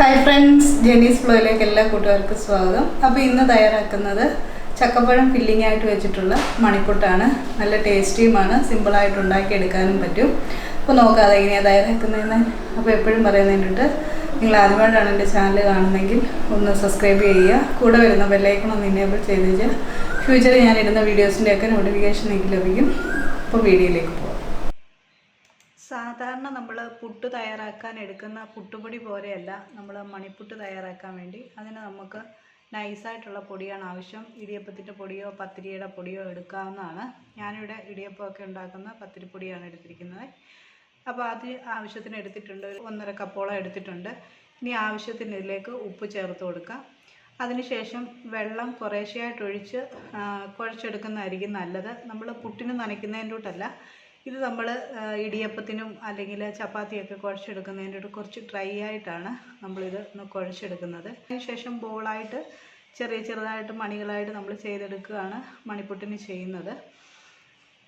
Hi friends ജെനീസ് ഫ്ലോയിലേക്ക് എല്ലാ കൂട്ടുകാർക്കും സ്വാഗതം. അപ്പോൾ ഇന്ന് തയ്യാറാക്കുന്നത് ചക്കപ്പഴം ഫില്ലിംഗ് ആയിട്ട് വെച്ചിട്ടുള്ള മണിപ്പുട്ടാണ് നല്ല ടേസ്റ്റിയുമാണ് സിമ്പിളായിട്ട് ഉണ്ടാക്കിയെടുക്കാനും പറ്റും. അപ്പോൾ നോക്കാതെ എങ്ങനെയാണ് തയ്യാറാക്കുന്നതെന്ന്. അപ്പോൾ എപ്പോഴും പറയുന്നതിന്റെ നിങ്ങൾ ആദ്യമായിട്ടാണ് എന്റെ ചാനൽ കാണുന്നതെങ്കിൽ ഒന്ന് സബ്സ്ക്രൈബ് ചെയ്യുക. കൂടെ വരുന്ന ബെല്ലൈക്കൺ ഒന്ന് ഇനേബിൾ ചെയ്ത് വെച്ചാൽ ഫ്യൂച്ചറിൽ ഞാൻ ഇടുന്ന വീഡിയോസിന്റെയൊക്കെ നോട്ടിഫിക്കേഷൻ എനിക്ക് ലഭിക്കും. അപ്പോൾ വീഡിയോയിലേക്ക് പോകാം സാധാരണ നമ്മൾ പുട്ട് തയ്യാറാക്കാൻ എടുക്കുന്ന പുട്ടുപൊടി പോലെയല്ല നമ്മൾ മണിപ്പുട്ട് തയ്യാറാക്കാൻ വേണ്ടി. അതിന് നമുക്ക് നൈസായിട്ടുള്ള പൊടിയാണ് ആവശ്യം. ഇടിയപ്പത്തിന്റെ പൊടിയോ പത്തിരിയുടെ പൊടിയോ എടുക്കാവുന്നതാണ്. ഞാനിവിടെ ഇടിയപ്പമൊക്കെ ഉണ്ടാക്കുന്ന പത്തിരിപ്പൊടിയാണ് എടുത്തിരിക്കുന്നത്. അപ്പോൾ അത് ആവശ്യത്തിന് എടുത്തിട്ടുണ്ട്. ഒന്നര കപ്പോളം എടുത്തിട്ടുണ്ട്. ഇനി ആവശ്യത്തിന് ഇതിലേക്ക് ഉപ്പ് ചേർത്ത് കൊടുക്കാം. അതിനുശേഷം വെള്ളം കുറേശ്ശെയായിട്ട് ഒഴിച്ച് കുഴച്ചെടുക്കുന്നതായിരിക്കും നല്ലത്. നമ്മൾ പുട്ടിന് നനയ്ക്കുന്നതിന്റെ കൂട്ടല്ല ഇത് നമ്മൾ ഇടിയപ്പത്തിനും അല്ലെങ്കിൽ ചപ്പാത്തിയൊക്കെ കുഴച്ചെടുക്കുന്നതിന്റെ കുറച്ച് ഡ്രൈ ആയിട്ടാണ് നമ്മളിത് കുഴച്ചെടുക്കുന്നത്. അതിനുശേഷം ബോളായിട്ട് ചെറിയ ചെറുതായിട്ട് മണികളായിട്ട് നമ്മൾ ചെയ്തെടുക്കുകയാണ് മണിപ്പൊട്ടിന് ചെയ്യുന്നത്.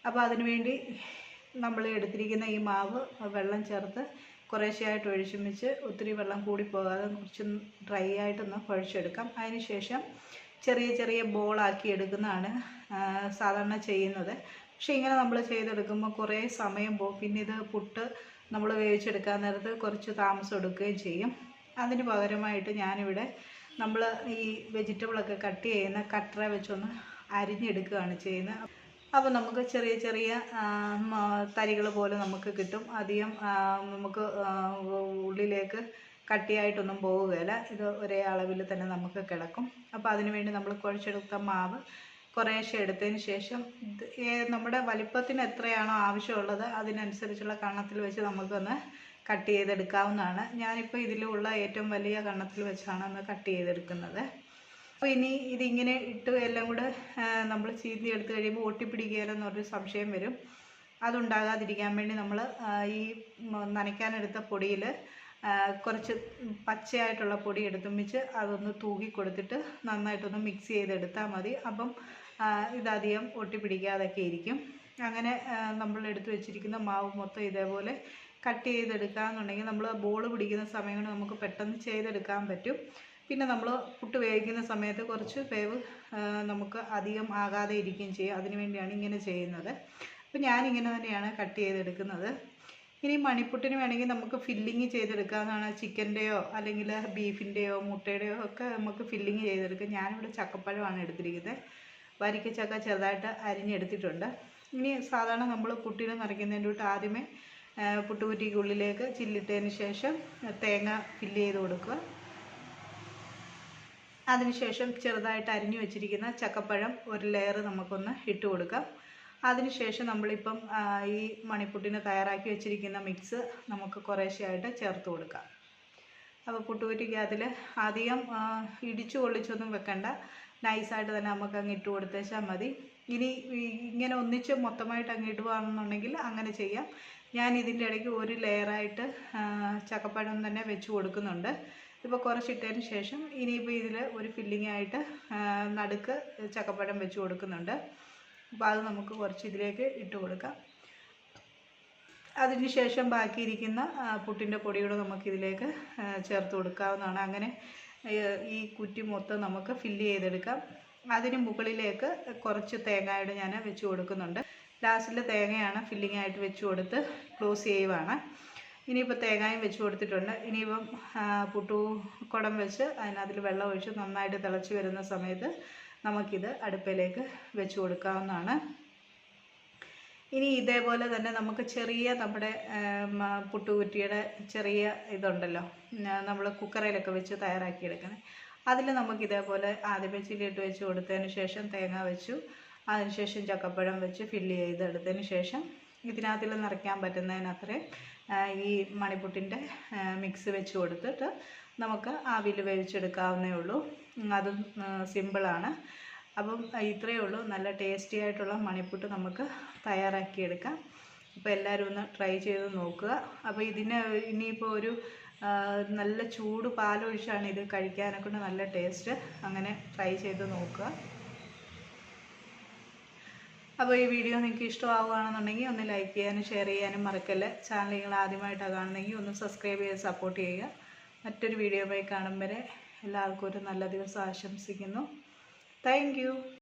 അപ്പോൾ അതിനുവേണ്ടി നമ്മൾ എടുത്തിരിക്കുന്ന ഈ മാവ് വെള്ളം ചേർത്ത് കുറേശ്ശെയായിട്ട് ഒഴിച്ചും വെച്ച് ഒത്തിരി വെള്ളം കൂടി പോകാതെ കുറച്ച് ഡ്രൈ ആയിട്ടൊന്ന് കുഴച്ചെടുക്കാം. അതിനുശേഷം ചെറിയ ചെറിയ ബോളാക്കി എടുക്കുന്നതാണ് സാധാരണ ചെയ്യുന്നത്. പക്ഷേ ഇങ്ങനെ നമ്മൾ ചെയ്തെടുക്കുമ്പോൾ കുറേ സമയം പോകും. പിന്നെ ഇത് പുട്ട് നമ്മൾ വേവിച്ചെടുക്കാൻ നേരത്ത് കുറച്ച് താമസം എടുക്കുകയും ചെയ്യും. അതിന് പകരമായിട്ട് ഞാനിവിടെ നമ്മൾ ഈ വെജിറ്റബിളൊക്കെ കട്ട് ചെയ്യുന്ന കട്ടറ വെച്ചൊന്ന് അരിഞ്ഞെടുക്കുകയാണ് ചെയ്യുന്നത്. അപ്പോൾ നമുക്ക് ചെറിയ ചെറിയ തരികൾ പോലെ നമുക്ക് കിട്ടും. അധികം നമുക്ക് ഉള്ളിലേക്ക് കട്ടിയായിട്ടൊന്നും പോവുകയില്ല. ഇത് ഒരേ അളവിൽ തന്നെ നമുക്ക് കിടക്കും. അപ്പോൾ അതിനുവേണ്ടി നമ്മൾ കുഴച്ചെടുത്ത മാവ് കുറേശ്ശെ എടുത്തതിന് ശേഷം നമ്മുടെ വലിപ്പത്തിന് എത്രയാണോ ആവശ്യമുള്ളത് അതിനനുസരിച്ചുള്ള കണ്ണത്തിൽ വെച്ച് നമുക്കൊന്ന് കട്ട് ചെയ്തെടുക്കാവുന്നതാണ്. ഞാനിപ്പോൾ ഇതിലുള്ള ഏറ്റവും വലിയ കണ്ണത്തിൽ വെച്ചാണ് ഒന്ന് കട്ട് ചെയ്തെടുക്കുന്നത്. അപ്പോൾ ഇനി ഇതിങ്ങനെ ഇട്ട് എല്ലാം കൂടെ നമ്മൾ ചീന്തി എടുത്ത് കഴിയുമ്പോൾ ഒട്ടിപ്പിടിക്കുകയെന്നൊരു സംശയം വരും. അതുണ്ടാകാതിരിക്കാൻ വേണ്ടി നമ്മൾ ഈ നനയ്ക്കാനെടുത്ത പൊടിയിൽ കുറച്ച് പച്ചയായിട്ടുള്ള പൊടി വെച്ച് അതൊന്ന് തൂക്കി കൊടുത്തിട്ട് നന്നായിട്ടൊന്ന് മിക്സ് ചെയ്തെടുത്താൽ മതി. അപ്പം ഇതധികം ഒട്ടിപ്പിടിക്കാതൊക്കെ ഇരിക്കും. അങ്ങനെ നമ്മൾ എടുത്തു വെച്ചിരിക്കുന്ന മാവ് മൊത്തം ഇതേപോലെ കട്ട് ചെയ്തെടുക്കാന്നുണ്ടെങ്കിൽ നമ്മൾ ബോൾ പിടിക്കുന്ന സമയം കൊണ്ട് നമുക്ക് പെട്ടെന്ന് ചെയ്തെടുക്കാൻ പറ്റും. പിന്നെ നമ്മൾ പുട്ട് വേവിക്കുന്ന സമയത്ത് കുറച്ച് വേവ് നമുക്ക് അധികം ആകാതെ ഇരിക്കുകയും ചെയ്യും. അതിനു വേണ്ടിയാണ് ഇങ്ങനെ ചെയ്യുന്നത്. അപ്പോൾ ഞാനിങ്ങനെ തന്നെയാണ് കട്ട് ചെയ്തെടുക്കുന്നത്. ഇനി മണിപ്പുട്ടിന് വേണമെങ്കിൽ നമുക്ക് ഫില്ലിങ് ചെയ്തെടുക്കാവുന്നതാണ്. ചിക്കന്റെയോ അല്ലെങ്കിൽ ബീഫിന്റെയോ മുട്ടയുടെയോ ഒക്കെ നമുക്ക് ഫില്ലിങ് ചെയ്തെടുക്കാം. ഞാനിവിടെ ചക്കപ്പഴമാണ് എടുത്തിരിക്കുന്നത്. വരിക്കച്ചക്ക ചെറുതായിട്ട് അരിഞ്ഞെടുത്തിട്ടുണ്ട്. ഇനി സാധാരണ നമ്മൾ പുട്ടിന് നിറയ്ക്കുന്നതിന്റെ തൊട്ട് ആദ്യമേ പുട്ടുകുറ്റിക്കുള്ളിലേക്ക് ചില്ലിട്ടതിന് ശേഷം തേങ്ങ ഫില്ല് ചെയ്ത് കൊടുക്കുക. അതിനുശേഷം ചെറുതായിട്ട് അരിഞ്ഞു വെച്ചിരിക്കുന്ന ചക്കപ്പഴം ഒരു ലെയർ നമുക്കൊന്ന് ഇട്ട് കൊടുക്കാം. അതിനുശേഷം നമ്മളിപ്പം ഈ മണിപ്പുട്ടിന് തയ്യാറാക്കി വെച്ചിരിക്കുന്ന മിക്സ് നമുക്ക് കുറേശ്ശെയായിട്ട് ചേർത്ത് കൊടുക്കാം. അപ്പോൾ പുട്ടുകുറ്റിക്കകത്തിൽ അധികം ആ, ഇടിച്ചു കൊള്ളിച്ചൊന്നും വെക്കണ്ട. നൈസായിട്ട് തന്നെ നമുക്ക് അങ്ങ് ഇട്ട് കൊടുത്തേച്ചാൽ മതി. ഇനി ഇങ്ങനെ ഒന്നിച്ച് മൊത്തമായിട്ട് അങ്ങ് ഇടുകയാണെന്നുണ്ടെങ്കിൽ അങ്ങനെ ചെയ്യാം. ഞാൻ ഇതിന്റെ ഇടയ്ക്ക് ഒരു ലെയറായിട്ട് ചക്കപ്പഴം തന്നെ വെച്ച് കൊടുക്കുന്നുണ്ട്. ഇപ്പോൾ കുറച്ചിട്ടതിന് ശേഷം ഇനിയിപ്പോൾ ഇതിൽ ഒരു ഫില്ലിംഗ് ആയിട്ട് നടുക്ക് ചക്കപ്പഴം വെച്ച് കൊടുക്കുന്നുണ്ട്. അപ്പോൾ അത് നമുക്ക് കുറച്ച് ഇതിലേക്ക് ഇട്ട് കൊടുക്കാം. അതിനുശേഷം ബാക്കിയിരിക്കുന്ന പുട്ടിന്റെ പൊടിയൂടെ നമുക്കിതിലേക്ക് ചേർത്ത് കൊടുക്കാവുന്നതാണ്. അങ്ങനെ ഈ കുറ്റി മൊത്തം നമുക്ക് ഫില്ല് ചെയ്തെടുക്കാം. അതിന് മുകളിലേക്ക് കുറച്ച് തേങ്ങയുടെ ഞാൻ വെച്ച് കൊടുക്കുന്നുണ്ട്. ലാസ്റ്റിൽ തേങ്ങയാണ് ഫില്ലിംഗ് ആയിട്ട് വെച്ച് കൊടുത്ത് ക്ലോസ് ചെയ്യുവാണ്. ഇനിയിപ്പോൾ തേങ്ങയും വെച്ച് കൊടുത്തിട്ടുണ്ട്. ഇനിയിപ്പം പുട്ടു കുടം വെച്ച് അതിനകത്തിൽ വെള്ളം ഒഴിച്ച് നന്നായിട്ട് തിളച്ച് വരുന്ന സമയത്ത് നമുക്കിത് അടുപ്പിലേക്ക് വെച്ച് കൊടുക്കാവുന്നതാണ്. ഇനി ഇതേപോലെ തന്നെ നമുക്ക് ചെറിയ നമ്മുടെ പുട്ടുകുറ്റിയുടെ ചെറിയ ഇതുണ്ടല്ലോ. നമ്മൾ കുക്കറിലൊക്കെ വെച്ച് തയ്യാറാക്കിയെടുക്കുന്നത്. അതിൽ നമുക്ക് ഇതേപോലെ ആദ്യമേ ചില്ലിട്ട് വെച്ച് കൊടുത്തതിന് ശേഷം തേങ്ങ വെച്ചു. അതിനുശേഷം ചക്കപ്പഴം വെച്ച് ഫില്ല് ചെയ്തെടുത്തതിന് ശേഷം ഇതിനകത്തിൽ നിറയ്ക്കാൻ പറ്റുന്നതിനത്രയും ഈ മണിപ്പുട്ടിന്റെ മിക്സ് വെച്ച് കൊടുത്തിട്ട് നമുക്ക് ആവിയിൽ വേവിച്ചെടുക്കാവുന്നേ ഉള്ളൂ. അതും സിമ്പിളാണ് അപ്പം ഇത്രയേ ഉള്ളൂ. നല്ല ടേസ്റ്റി ആയിട്ടുള്ള മണിപ്പുട്ട് നമുക്ക് തയ്യാറാക്കിയെടുക്കാം. അപ്പോൾ എല്ലാവരും ഒന്ന് ട്രൈ ചെയ്ത് നോക്കുക. അപ്പോൾ ഇതിന് ഇനിയിപ്പോൾ ഒരു നല്ല ചൂട് പാലൊഴിച്ചാണ് ഇത് കഴിക്കാനൊക്കെ നല്ല ടേസ്റ്റ് അങ്ങനെ ട്രൈ ചെയ്ത് നോക്കുക. അപ്പോൾ ഈ വീഡിയോ നിങ്ങൾക്ക് ഇഷ്ടമാവുകയാണെന്നുണ്ടെങ്കിൽ ഒന്ന് ലൈക്ക് ചെയ്യാനും ഷെയർ ചെയ്യാനും മറക്കല്ല. ചാനൽ നിങ്ങൾ ആദ്യമായിട്ടാണ് കാണുന്നെങ്കിൽ ഒന്ന് സബ്സ്ക്രൈബ് ചെയ്ത് സപ്പോർട്ട് ചെയ്യുക. മറ്റൊരു വീഡിയോ പോയി കാണും വരെ എല്ലാവർക്കും ഒരു നല്ല ദിവസം ആശംസിക്കുന്നു. Thank you.